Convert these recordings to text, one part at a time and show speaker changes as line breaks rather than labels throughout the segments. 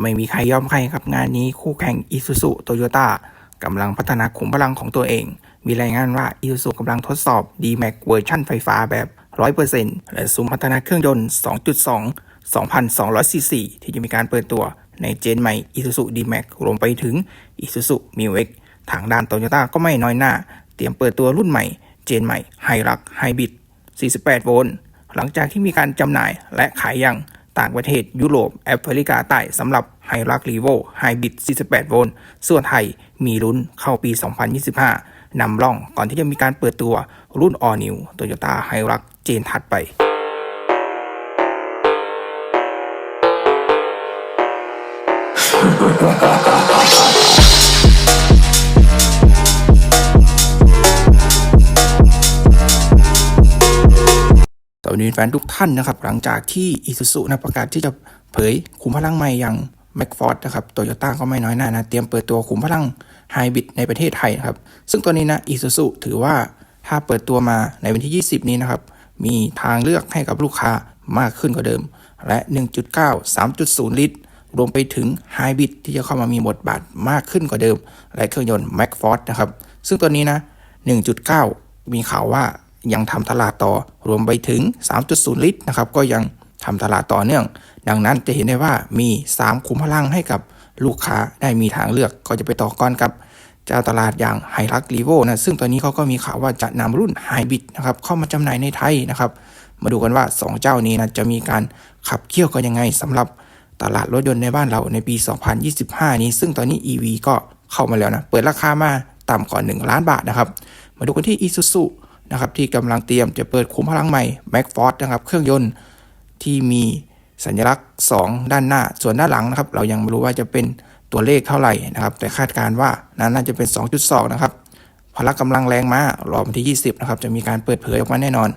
ไม่มีใครยอมใครครับงานนี้คู่แข่ง Isuzu Toyota กำลังพัฒนาขุมพลังของตัวเอง มีรายงานว่า Isuzu กำลังทดสอบ D-Max เวอร์ชันไฟฟ้าแบบ 100%และซุ้มพัฒนาเครื่องยนต์ 2.2 2,200ซีซีที่จะมีการเปิดตัวในเจนใหม่ Isuzu D-Max รวมไปถึง Isuzu Mu X ทางด้าน Toyota ก็ไม่น้อยหน้า เตรียมเปิดตัวรุ่นใหม่ เจนใหม่ Hilux Hybrid 48 โวลต์ หลังจากที่มีการจำหน่ายและขายอย่าง ต่างประเทศยุโรปแอฟริกาใต้สำหรับไฮรักลีโวไฮบิด 48 โวลต์ ส่วนไทยมีลุ้นเข้าปี 2025 นำร่องก่อนที่จะมีการเปิดตัวรุ่น All New Toyota Hilux เจนถัดไปสวัส ดีแฟนทุกท่านนะครับ หลังจากที่ Isuzu นะประกาศที่จะเผยขุมพลังใหม่อย่าง m a c f o r d นะครับโตโยต้าก็ไม่น้อยหน้านะ เตรียมเปิดตัวขุมพลังไฮบริดในประเทศไทยนะครับ ซึ่งตัวนี้นะ Isuzu ถือว่าถ้าเปิดตัวมาในวันที่ 20 นี้นะครับ มีทางเลือกให้กับลูกค้ามากขึ้นกว่าเดิม และ 1.9 3.0 ลิตร รวมไปถึงไฮบริดที่จะเข้ามามีบทบาทมากขึ้นกว่าเดิม และเครื่องยนต์ m a c f o r d นะครับ ซึ่งตัวนี้นะ 1.9 มีข่าวว่า ยังทำตลาดต่อรวมไปถึง 3.0 ลิตรนะครับก็ยังทำตลาดต่อเนื่อง ดังนั้นจะเห็นได้ว่ามี 3 ขุมพลังให้กับลูกค้าได้มีทางเลือกก็จะไปต่อกรกับเจ้าตลาดอย่างไฮรักรีโวนะซึ่งตอนนี้เขาก็มีข่าวว่าจะนำรุ่นไฮบิดนะครับเข้ามาจำหน่ายในไทยนะครับ มาดูกันว่า 2 เจ้านี้นะจะมีการขับเคี่ยวกันยังไงสำหรับตลาดรถยนต์ในบ้านเราในปี 2025 นี้ ซึ่งตอนนี้ EV ก็เข้ามาแล้วนะ เปิดราคามาต่ำกว่า1ล้านบาทนะครับ มาดูกันที่ Isuzu นะครับที่กำลังเตรียมจะเปิดขุมพลังใหม่ m a c f o r d นะครับเครื่องยนต์ที่มีสัญลักษณ์ 2 ด้านหน้า ส่วนด้านหลังนะครับ เรายังไม่รู้ว่าจะเป็นตัวเลขเท่าไหร่นะครับ แต่คาดการณ์ว่านั้นน่าจะเป็น 2.2 นะครับพละกำลังแรงม้ารอวันที่ 20 นะครับ จะมีการเปิดเผยออกมาแน่นอน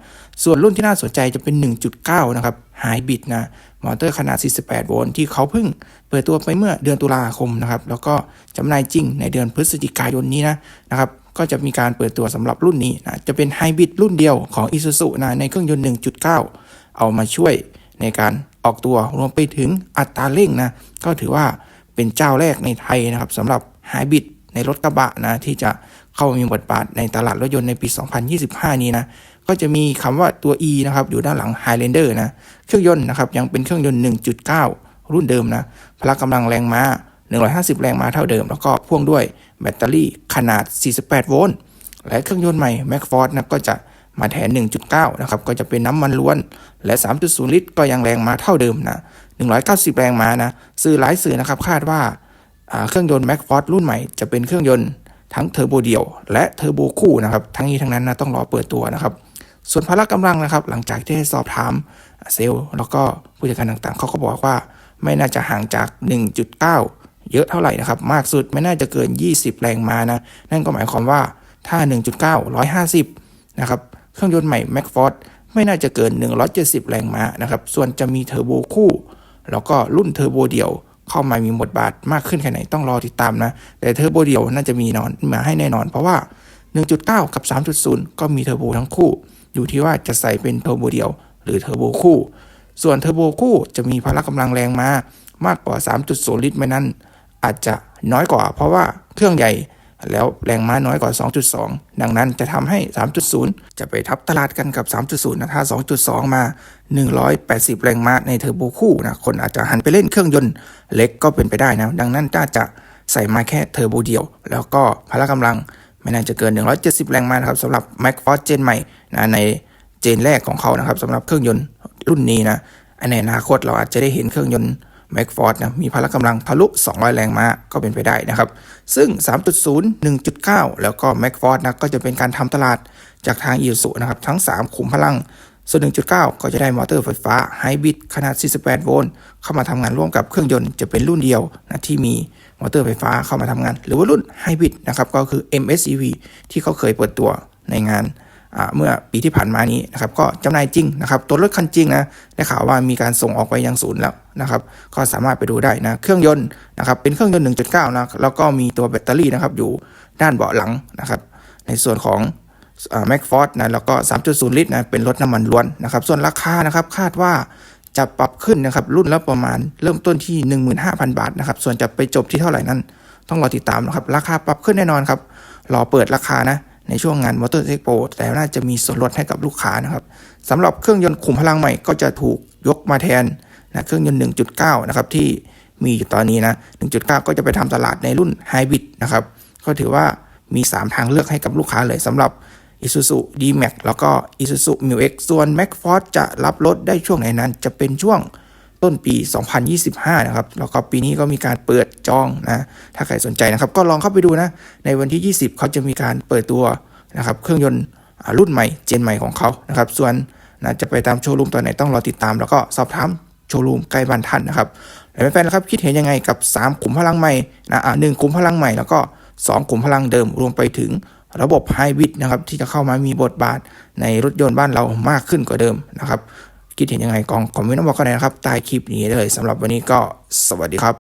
ส่วนรุ่นที่น่าสนใจจะเป็น 1.9 นะครับไฮบริดนะ มอเตอร์ขนาด 48 โวลต์ที่เขาเพิ่งเปิดตัวไปเมื่อเดือนตุลาคมนะครับ แล้วก็จำหน่ายจริงในเดือนพฤศจิกายนนี้นะนะครับ ก็จะมีการเปิดตัวสำหรับรุ่นนี้นะจะเป็นไฮบริดรุ่นเดียวของ Isuzu นะในเครื่องยนต์ 1.9 เอามาช่วยในการออกตัวรวมไปถึงอัตราเร่งนะก็ถือว่าเป็นเจ้าแรกในไทยนะครับสำหรับไฮบริดในรถกระบะนะที่จะเข้ามีบทบาทในตลาดรถยนต์ในปี 2025 นี้นะก็จะมีคำว่าตัว E นะครับอยู่ด้านหลัง Highlander นะเครื่องยนต์นะครับยังเป็นเครื่องยนต์ 1.9 รุ่นเดิมนะพละกำลังแรงม้า 150 แรงม้าเท่าเดิม แล้วก็พ่วงด้วย แบตเตอรี่ขนาด 48 โวลต์ และเครื่องยนต์ใหม่ m a c f o r d นะก็จะมาแทน 1.9 นะครับ ก็จะเป็นน้ำมันล้วน และ 3.0 ลิตร ก็ยังแรงม้าเท่าเดิมนะ 190 แรงม้านะ สื่อหลายสื่อนะครับคาดว่าเครื่องยนต์ m a c f o r d รุ่นใหม่จะเป็นเครื่องยนต์ทั้งเทอร์โบเดี่ยว และเทอร์โบคู่นะครับ ทั้งนี้ทั้งนั้นนะต้องรอเปิดตัวนะครับ ส่วนพละกำลังนะครับหลังจากที่สอบถามเซลล์แล้วก็ผู้จัดการต่างๆเขาก็บอกว่าไม่น่าจะห่างจาก 1.9 เยอะเท่าไหร่นะครับ มากสุดไม่น่าจะเกิน 20 แรงม้านะ นั่นก็หมายความว่าถ้า 1.9 150 นะครับ เครื่องยนต์ใหม่ m a c f o r d ไม่น่าจะเกิน 170 แรงม้านะครับ ส่วนจะมีเทอร์โบคู่ แล้วก็รุ่นเทอร์โบเดี่ยวเข้ามามีบทบาทมากขึ้นแค่ไหนต้องรอติดตามนะ แต่เทอร์โบเดี่ยวน่าจะมีนอนมาให้แน่นอน เพราะว่า 1.9 กับ 3.0 ก็มีเทอร์โบทั้งคู่ อยู่ที่ว่าจะใส่เป็นเทอร์โบเดี่ยวหรือเทอร์โบคู่ ส่วนเทอร์โบคู่จะมีพละกำลังแรงม้ามากกว่า 3.0 ลิตรไม่นั้น อาจจะน้อยกว่า เพราะว่าเครื่องใหญ่แล้วแรงม้าน้อยกว่า 2.2 ดังนั้นจะทำให้ 3.0 จะไปทับตลาดกันกับ 3.0 นะถ้า 2.2 มา 180 แรงม้าในเทอร์โบคู่นะ คนอาจจะหันไปเล่นเครื่องยนต์เล็กก็เป็นไปได้นะ ดังนั้นถ้าจะใส่มาแค่เทอร์โบเดียว แล้วก็พละกำลังไม่น่าจะเกิน 170 แรงม้านะครับสำหรับ m a c f o r เจนใหม่นะในเจนแรกของเขานะครับสำหรับเครื่องยนต์รุ่นนี้นะในอนาคตเราอาจจะได้เห็นเครื่องยนต์ m a c f o r d นะมีพละกำลังทะลุ 200 แรงม้าก็เป็นไปได้นะครับ ซึ่ง 3.0 1.9 แล้วก็ m a c f o r d นะก็จะเป็นการทำตลาดจากทาง i ีสุนะครับ ทั้ง 3 ขุมพลัง ส่วน 1.9 ก็จะได้มอเตอร์ไฟฟ้าไฮบริดขนาด 48 โวลต์เข้ามาทำงานร่วมกับเครื่องยนต์จะเป็นรุ่นเดียวนะที่มีมอเตอร์ไฟฟ้าเข้ามาทำงาน หรือว่ารุ่นไฮบริดนะครับก็คือ MSEV ที่เขาเคยเปิดตัวในงาน เมื่อปีที่ผ่านมานี้นะครับก็จำหน่ายจริงนะครับตัวรถคันจริงนะได้ข่าวว่ามีการส่งออกไปยังศูนย์แล้วนะครับก็สามารถไปดูได้นะเครื่องยนต์นะครับเป็นเครื่องยนต์ 1.9 นะแล้วก็มีตัวแบตเตอรี่นะครับอยู่ด้านเบาะหลังนะครับในส่วนของแม็กฟอร์ดนะแล้วก็ 3.0 ลิตรนะเป็นรถน้ำมันล้วนนะครับส่วนราคานะครับคาดว่าจะปรับขึ้นนะครับรุ่นละประมาณเริ่มต้นที่ 15,000 บาทนะครับส่วนจะไปจบที่เท่าไหร่นั้น ต้องรอติดตามนะครับราคาปรับขึ้นแน่นอนครับรอเปิดราคานะ ในช่วงงาน Motor Expo แต่น่าจะมีส่วนลดให้กับลูกค้านะครับสำหรับเครื่องยนต์ขุมพลังใหม่ก็จะถูกยกมาแทนนะเครื่องยนต์ 1.9 นะครับที่มีอยู่ตอนนี้นะ 1.9 ก็จะไปทำตลาดในรุ่นไฮบริดนะครับก็ถือว่ามี 3 ทางเลือกให้กับลูกค้าเลยสำหรับ Isuzu D-Max แล้วก็ Isuzu m u X ส่วน m a c f o r d จะรับรถได้ช่วงไหนนั้น จะเป็นช่วง ต้นปี 2025 นะครับ แล้วก็ปีนี้ก็มีการเปิดจองนะ ถ้าใครสนใจนะครับ ก็ลองเข้าไปดูนะ ในวันที่ 20 เขาจะมีการเปิดตัวนะครับ เครื่องยนต์รุ่นใหม่ เจนใหม่ของเขานะครับ ส่วนนะจะไปตามโชว์รูมตัวไหนต้องรอติดตาม แล้วก็สอบถามโชว์รูมใกล้บ้านท่านนะครับแล้วแฟนๆนะครับคิดเห็นยังไงกับ3ขุมพลังใหม่นะอ่าหนึ่งขุมพลังใหม่ แล้วก็2ขุมพลังเดิม รวมไปถึงระบบไฮบริดนะครับที่จะเข้ามามีบทบาทในรถยนต์บ้านเรามากขึ้นกว่าเดิมนะครับ คิดเห็นยังไงกองคอมเมนต์มาบอกกันเลยนะครับใต้คลิปนี้เลยสำหรับวันนี้ก็สวัสดีครับ